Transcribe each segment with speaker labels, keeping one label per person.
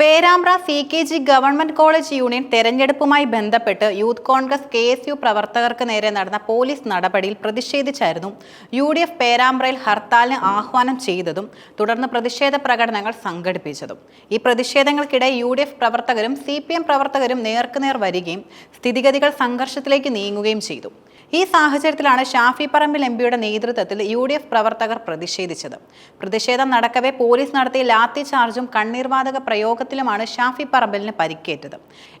Speaker 1: Perambra C K G government college union തെരഞ്ഞെടുപ്പുമായി ബന്ധപ്പെട്ട് youth Congress K S U പ്രവർത്തകർക്ക് നേരെ നടന്ന പോലീസ് നടപടിയിൽ പ്രതിഷേധിച്ചായിരുന്നു യു ഡി എഫ് പേരാമ്പ്രയിൽ ഹർത്താലിന് ആഹ്വാനം ചെയ്തതും തുടർന്ന് പ്രതിഷേധ പ്രകടനങ്ങൾ സംഘടിപ്പിച്ചതും. ഈ പ്രതിഷേധങ്ങൾക്കിടെ യു ഡി എഫ് പ്രവർത്തകരും സി പി എം പ്രവർത്തകരും നേർക്കുനേർ വരികയും സ്ഥിതിഗതികൾ സംഘർഷത്തിലേക്ക് നീങ്ങുകയും ചെയ്തു. ഈ സാഹചര്യത്തിലാണ് ഷാഫി പറമ്പിൽ എം പിയുടെ നേതൃത്വത്തിൽ യു ഡി എഫ് പ്രവർത്തകർ പ്രതിഷേധിച്ചത്. പ്രതിഷേധം നടക്കവേ പോലീസ് നടത്തിയ ലാത്തി ചാർജും കണ്ണീർവാതക പ്രയോഗത്തിലുമാണ് ഷാഫി പറമ്പലിന് പരിക്കേറ്റത്.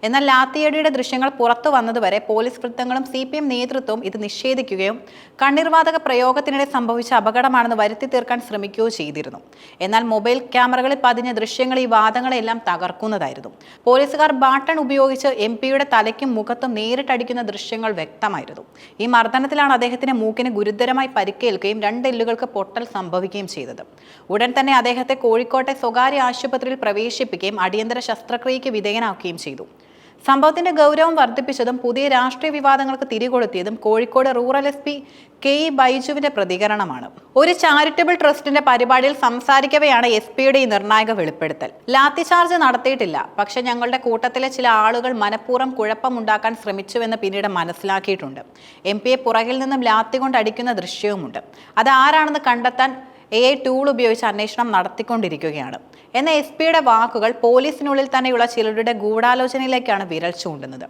Speaker 1: എന്നാൽ ലാത്തിയടിയുടെ ദൃശ്യങ്ങൾ പുറത്തു വന്നതുവരെ പോലീസ് വൃത്തങ്ങളും സി പി എം നേതൃത്വവും ഇത് നിഷേധിക്കുകയും കണ്ണീർവാതക പ്രയോഗത്തിനിടെ സംഭവിച്ച അപകടമാണെന്ന് വരുത്തി തീർക്കാൻ ശ്രമിക്കുകയോ ചെയ്തിരുന്നു. എന്നാൽ മൊബൈൽ ക്യാമറകളിൽ പതിഞ്ഞ ദൃശ്യങ്ങൾ ഈ വാദങ്ങളെല്ലാം തകർക്കുന്നതായിരുന്നു. പോലീസുകാർ ബാട്ടൺ ഉപയോഗിച്ച് എം പിയുടെ തലയ്ക്കും മുഖത്തും നേരിട്ടടിക്കുന്ന ദൃശ്യങ്ങൾ വ്യക്തമായിരുന്നു. ഈ മർദ്ദനത്തിലാണ് അദ്ദേഹത്തിന് മൂക്കിന് ഗുരുതരമായി പരിക്കേൽക്കുകയും രണ്ട് എല്ലുകൾക്ക് പൊട്ടൽ സംഭവിക്കുകയും ചെയ്തത്. ഉടൻ തന്നെ അദ്ദേഹത്തെ കോഴിക്കോട്ടെ സ്വകാര്യ ആശുപത്രിയിൽ പ്രവേശിപ്പിക്കുകയും അടിയന്തര ശസ്ത്രക്രിയയ്ക്ക് വിധേയനാക്കുകയും ചെയ്തു. സംഭവത്തിന്റെ ഗൗരവം വർദ്ധിപ്പിച്ചതും പുതിയ രാഷ്ട്രീയ വിവാദങ്ങൾക്ക് തിരികൊളുത്തിയതും Kozhikode rural S P K E ബൈജുവിന്റെ പ്രതികരണമാണ്. ഒരു ചാരിറ്റബിൾ ട്രസ്റ്റിന്റെ പരിപാടിയിൽ സംസാരിക്കവെയാണ് എസ് പിയുടെ ഈ നിർണായക വെളിപ്പെടുത്തൽ. ലാത്തി ചാർജ് നടത്തിയിട്ടില്ല. പക്ഷെ ഞങ്ങളുടെ കൂട്ടത്തിലെ ചില ആളുകൾ മനഃപൂർവം കുഴപ്പമുണ്ടാക്കാൻ ശ്രമിച്ചുവെന്ന് പിന്നീട് മനസ്സിലാക്കിയിട്ടുണ്ട്. എം പിയെ പുറകിൽ നിന്നും ലാത്തി കൊണ്ട് അടിക്കുന്ന ദൃശ്യവുമുണ്ട്. അത് ആരാണെന്ന് കണ്ടെത്താൻ എ ഐ ടൂൾ ഉപയോഗിച്ച് അന്വേഷണം നടത്തിക്കൊണ്ടിരിക്കുകയാണ്. എന്ന എസ് പിയുടെ വാക്കുകൾ പോലീസിനുള്ളിൽ തന്നെയുള്ള ചിലരുടെ ഗൂഢാലോചനയിലേക്കാണ് വിരൽ ചൂണ്ടുന്നത്.